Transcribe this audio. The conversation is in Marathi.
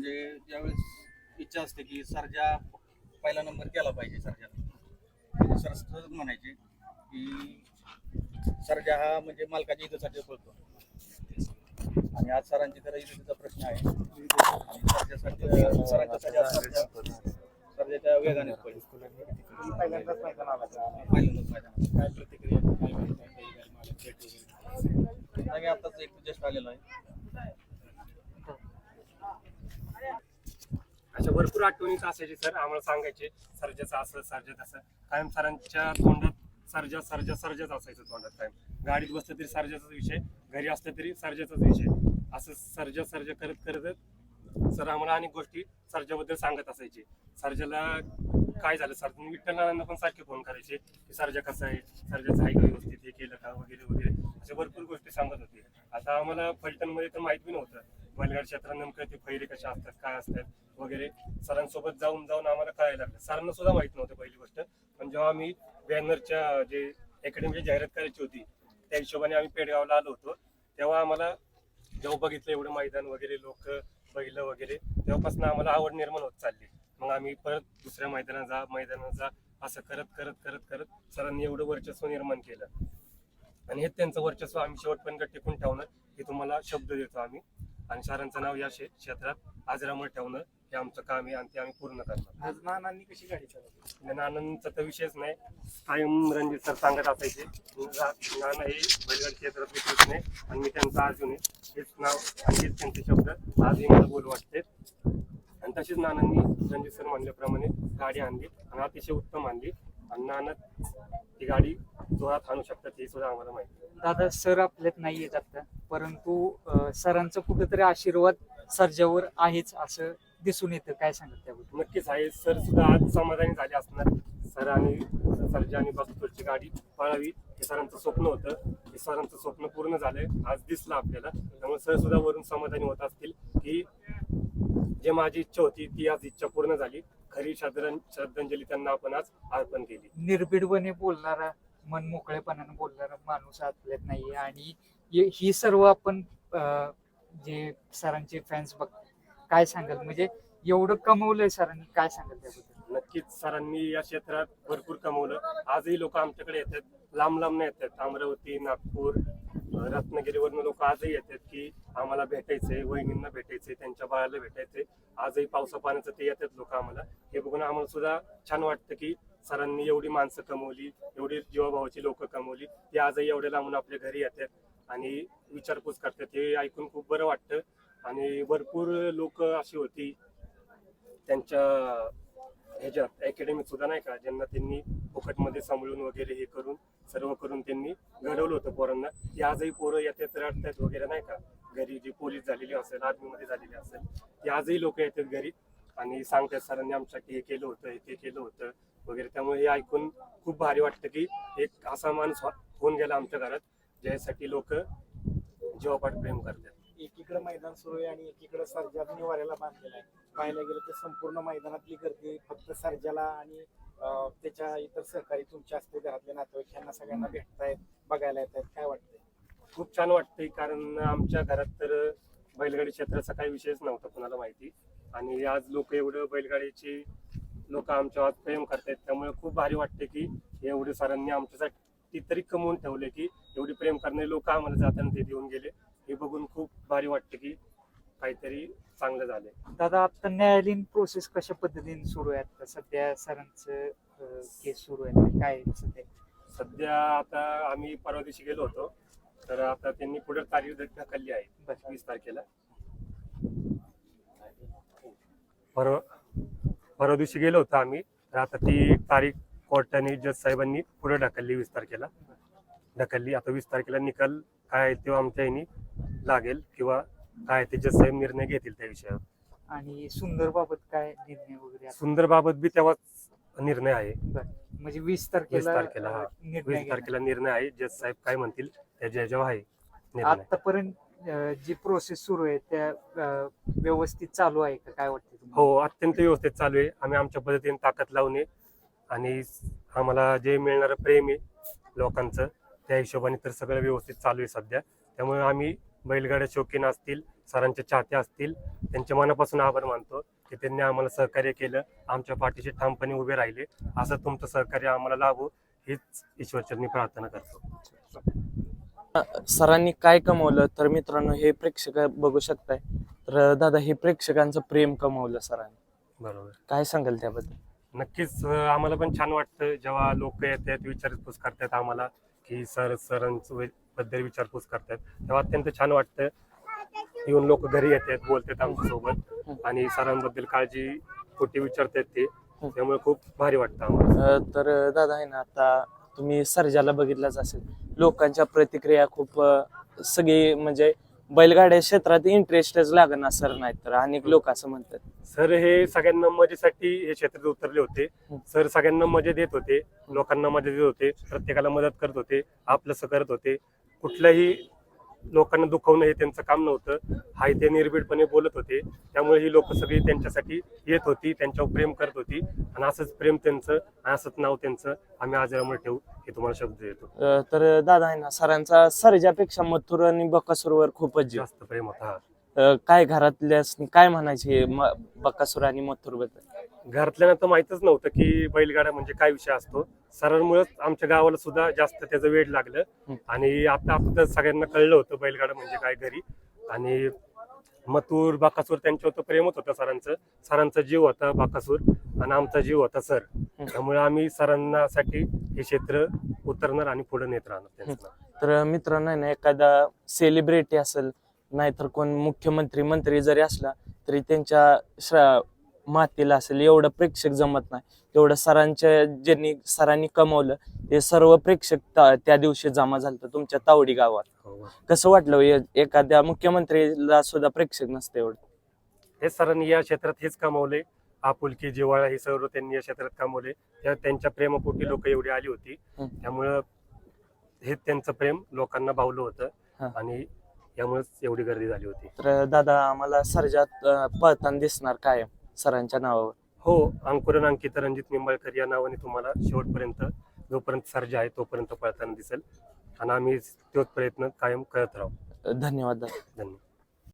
म्हणजे ज्यावेळेस इच्छा असते की सरजा पहिला नंबर केला पाहिजे सरजा म्हणजे सर सहज म्हणायचे की सरजा हा म्हणजे मालकाच्या हितासाठी पळतो. आणि आज सरांची तर इथेचा प्रश्न आहे. सरजाच्या वेगाने पहिल्यांदाच आला काय प्रतिक्रिया आताच एक जस्ट आलेला आहे. अशा भरपूर आठवणीच असायचे सर. आम्हाला सांगायचे सर्जाचं असं सर्जात असं कायम सरांच्या तोंडात सर्जा सर्जा सर्जाच असायचं तोंडात कायम. गाडीत बसलं तरी सर्जाचाच विषय घरी असलं तरी सर्जाचाच विषय. असं सर्जा सर्जा करत करत सर आम्हाला अनेक गोष्टी सर्जाबद्दल सांगत असायचे. सर्जाला काय झालं? सर विठ्ठलांना पण सारखे फोन करायचे की सर्जा कसं आहे? सर्जाचं आहे का व्यवस्थित? हे केलं का? वगैरे वगैरे. अशा भरपूर गोष्टी सांगत होते. आता आम्हाला फलटणमध्ये तर माहीत बी नव्हतं. बैलगाड क्षेत्रात नेमकं ते फैरे कसे असतात काय असतात वगैरे सरांसोबत जाऊन जाऊन आम्हाला कळायला लागलं. सरांना सुद्धा माहीत नव्हतं पहिली गोष्ट. पण जेव्हा आम्ही बॅनरच्या जे अकॅडमीची जाहिरात करायची होती त्या हिशोबाने आम्ही पेडगावला आलो होतो. तेव्हा आम्हाला जेव्हा बघितलं एवढं मैदान वगैरे लोक बैल वगैरे तेव्हापासून आम्हाला आवड निर्माण होत चालली. मग आम्ही परत दुसऱ्या मैदानात जा मैदानात जा असं करत करत करत करत सरांनी एवढं वर्चस्व निर्माण केलं. आणि हे त्यांचं वर्चस्व आम्ही शेवटपर्यंत टिकून ठेवणं हे तुम्हाला शब्द देतो आम्ही. आणि सरांचं नाव या क्षे- क्षेत्रात आजरामर ठेवणं हे आमचं काम आहे आणि ते आम्ही पूर्ण करणार. आज नानांनी कशी गाडी चालवली? आणि नानांचा तर विषयच नाही. कायम रणजित सर सांगत असायचे नाना हे बैलगाडी क्षेत्रातले कृष्ण आहे आणि मी त्यांचा अर्जुन आहे. हेच नाव आणि हेच त्यांचे शब्द आजही मला बोल वाटते. आणि तशीच नानांनी रणजित सर म्हणल्याप्रमाणे गाडी आणली आणि अतिशय उत्तम आणली. आणि नाना ती गाडी जोरात आणू शकतात हे सुद्धा आम्हाला माहिती आहे. दादा सर आपल्यात नाही येत आता. परंतु सरांचा कुठेतरी आशीर्वाद सर्जावर आहेच असं दिसून येतं. काय सांगत त्याबद्दल? नक्कीच आहे. सर सुद्धा आज समाधानी झाले असणार. सर आणि सरजा आणि बस्तूरची गाडी पळावी हे सरांचं स्वप्न होतं. हे सरांचं स्वप्न पूर्ण झालंय. आज दिसलं आपल्याला. त्यामुळे सर सुद्धा वरून समाधानी होत असतील की जे माझी इच्छा होती ती आज इच्छा पूर्ण झाली. खरी श्रद्धां श्रद्धांजली त्यांना आपण आज अर्पण केली. निर्भीडपणे बोलणारा मन मोकळेपणाने बोलणारा माणूस आपल्यात नाहीये आणि ही सर्व आपण जे सरांचे फॅन्स बघ काय सांगाल? म्हणजे एवढं कमवलंय सरांनी काय सांगाल त्याबद्दल? नक्कीच सरांनी या क्षेत्रात भरपूर कमवलं. आजही लोक आमच्याकडे येतात. लांब लांब येतात. अमरावती नागपूर रत्नागिरीवरून लोक आजही येतात की आम्हाला भेटायचंय वहिनींना भेटायचंय त्यांच्या बाळाला भेटायचंय. आजही पावसा पाण्याचं ते येतात लोक आम्हाला. हे बघून आम्हाला सुद्धा छान वाटतं की सरांनी एवढी माणसं कमवली एवढी जीवाभावाची लोक कमवली. ते आजही एवढ्या लांबून आपल्या घरी येतात. आणि विचारपूस करतात. हे ऐकून खूप बरं वाटतं. आणि भरपूर लोक अशी होती त्यांच्या ह्याच्यात अकॅडमीत सुद्धा नाही का ज्यांना त्यांनी फुकटमध्ये सांभाळून वगैरे हे करून सर्व करून त्यांनी घडवलं होतं पोरांना. ती आजही पोरं येतात रडतात वगैरे नाही का? घरी जी पोलीस झालेली असेल आर्मीमध्ये झालेली असेल ती आजही लोक येतात घरी आणि सांगतात सरांनी आमच्यासाठी हे केलं होतं हे ते केलं होतं वगैरे. त्यामुळे हे ऐकून खूप भारी वाटतं की एक असा माणूस हो- होऊन गेला आमच्या घरात. ज्यासाठी लोक जीवापाठ प्रेम करतात. एकीकडे मैदान सुरू आहे आणि एकीकडे सर्जात निवाऱ्याला बांधलेला आहे. पाहायला गेलं तर संपूर्ण मैदानातली गर्दी फक्त सर्जाला आणि त्याच्या इतर सहकारी तुमच्या असते घरातले नातेवाईक यांना सगळ्यांना भेटतायत बघायला येत आहेत काय वाटतंय? खूप छान वाटतंय कारण आमच्या घरात तर बैलगाडी क्षेत्राचा काही विषयच नव्हता कुणाला माहिती. आणि आज लोक एवढं बैलगाडीची लोक आमच्यावर आज प्रेम करतायत. त्यामुळे खूप भारी वाटते की एवढे सरांनी आमच्यासाठी तरी कमवून ठेवले की एवढी प्रेम करणारे लोक आम्हाला जाताना ते देऊन गेले. हे बघून खूप भारी वाटते की काहीतरी चांगलं झालंय. दादा आता न्यायालयीन प्रोसेस कशा पद्धतीने सुरू आहे आता सध्या सरांचं केस सुरू आहे. काय आहे सध्या? सध्या आता आम्ही परवा दिवशी गेलो होतो. तर आता त्यांनी पुढे तारीख ढकलली आहे बरं. वीस तारखेला. परवा परवा दिवशी गेलो होतो आम्ही. तर आता ती तारीख कोर्टाने जज साहेबांनी पुढे ढकलली वीस तारखेला. ढकलली. आता वीस तारखेला निकाल काय आहे तो आमच्या ह्यानी लागेल किंवा काय ते जज साहेब निर्णय घेतील त्या विषयावर. आणि सुंदर बाबत काय निर्णय वगैरे? सुंदर बाबत बी तेव्हाच निर्णय आहे. म्हणजे वीस वीस तारखेला तारखेला, हा. अं, निर्णय वीस घेणार. तारखेला निर्णय आहे. जज साहेब काय म्हणतील त्याच्या ह्याच्यावर आहे निर्णय. आतापर्यंत अं, जी प्रोसेस सुरू आहे त्या अं, व्यवस्थित चालू आहे का? काय वाटतं तुम्हाला? हो अत्यंत व्यवस्थित चालू आहे. आम्ही आमच्या पद्धतीने ताकद लावणे आणि आम्हाला जे मिळणारं प्रेम आहे लोकांचं त्या हिशोबाने तर सगळं व्यवस्थित चालू आहे सध्या. त्यामुळे आम्ही बैलगाड्या शौकीन असतील सरांचे चाहते असतील त्यांच्या मनापासून आभार मानतो की त्यांनी आम्हाला सहकार्य केलं आमच्या पाठीशी ठामपणे उभे राहिले. असं तुमचं सहकार्य आम्हाला लाभो हीच ईश्वरचरणी प्रार्थना करतो. सरांनी काय कमवलं? तर मित्रांनो हे प्रेक्षक बघू शकताय. तर दादा हे प्रेक्षकांचं प्रेम कमवलं सरांनी. बरोबर. काय सांगाल त्याबद्दल? नक्कीच आम्हाला पण छान वाटतं. जेव्हा लोक येतात विचारपूस करतात आम्हाला की सर सरांचं बद्दल विचारपूस करतात तेव्हा अत्यंत छान वाटतं येऊन लोक घरी येतात बोलतात आमच्यासोबत. आणि सरांबद्दल काळजी खोटी विचारतात ते. त्यामुळे खूप भारी वाटतं आम्हाला. तर दादा आहे ना आता तुम्ही सर्जाला बघितलंच असेल. लोकांच्या प्रतिक्रिया खूप सगळी म्हणजे बैलगाड्या क्षेत्रात इंटरेस्टच लागणार सर नाही तर अनेक लोक असं म्हणतात. सर हे सगळ्यांना मजेसाठी हे क्षेत्रात उतरले होते. सर सगळ्यांना मजे देत होते. लोकांना मजा देत होते. प्रत्येकाला मदत करत होते. आपलंसं करत होते. कुठल्याही लोकांना दुखवणं हे त्यांचं काम नव्हतं. हाय ते निर्भीडपणे बोलत होते. त्यामुळे ही लोक सगळी त्यांच्यासाठी येत होती. त्यांच्यावर प्रेम करत होती. आणि असंच प्रेम त्यांचं आणि असंच नाव त्यांचं आम्ही आजरामुळे ठेवू. हे तुम्हाला शब्द देतो अं, तर दादा आहे ना सरांचा सर्जापेक्षा मथुर आणि बकासूरवर खूपच जीव. जास्त प्रेम होता अं, काय घरातल्या काय म्हणायचे म- बकासूर आणि मथुरबद्दल? घरातल्यांना तर माहितच नव्हतं की बैलगाडा म्हणजे काय विषय असतो. सरांमुळेच आमच्या गावाला सुद्धा जास्त त्याचं वेळ लागलं. हं. आणि आता आता सगळ्यांना कळलं होतं बैलगाडा म्हणजे काय घरी. आणि मथुर बाकासूर त्यांच्यावर तर प्रेमच होतं सरांचं. सरांचा जीव होता बाकासूर आणि आमचा जीव होता सर. त्यामुळे आम्ही सरांना साठी हे क्षेत्र उतरणार आणि पुढे नेत राहणार त्यांचं नाव. तर मित्रांनो ना एखादा सेलिब्रिटी असेल नाहीतर कोण मुख्यमंत्री मंत्री जरी असला तरी त्यांच्या श्रा- मातीला असेल एवढं प्रेक्षक जमत नाही. एवढं सरांच्या ज्यांनी सरांनी कमवलं ते सर्व प्रेक्षक ता- त्या दिवशी जमा झालं तुमच्या तावडी गावात. हो. कसं वाटलं हो ए- एखाद्या मुख्यमंत्रीला सुद्धा प्रेक्षक नसतं एवढं? हे सरांनी या क्षेत्रात हेच कमावले आपुलकी जिव्हाळा हे सर्व त्यांनी या क्षेत्रात कमावले. त्या त्यांच्या प्रेमापोटी लोक एवढी आली होती. त्यामुळं हे त्यांचं प्रेम लोकांना भावलं होतं. आणि यामुळेच एवढी गर्दी झाली होती. तर दादा आम्हाला सर्जात पळताना दिसणार कायम सरांच्या नावावर? हो अंकुरन अंकित रणजित निंबाळकर या नावाने तुम्हाला शेवटपर्यंत जोपर्यंत सर्जा आहे तोपर्यंत पळताना दिसेल. आणि आम्ही तोच प्रयत्न कायम करत राहू. धन्यवाद दादा. धन्यवाद.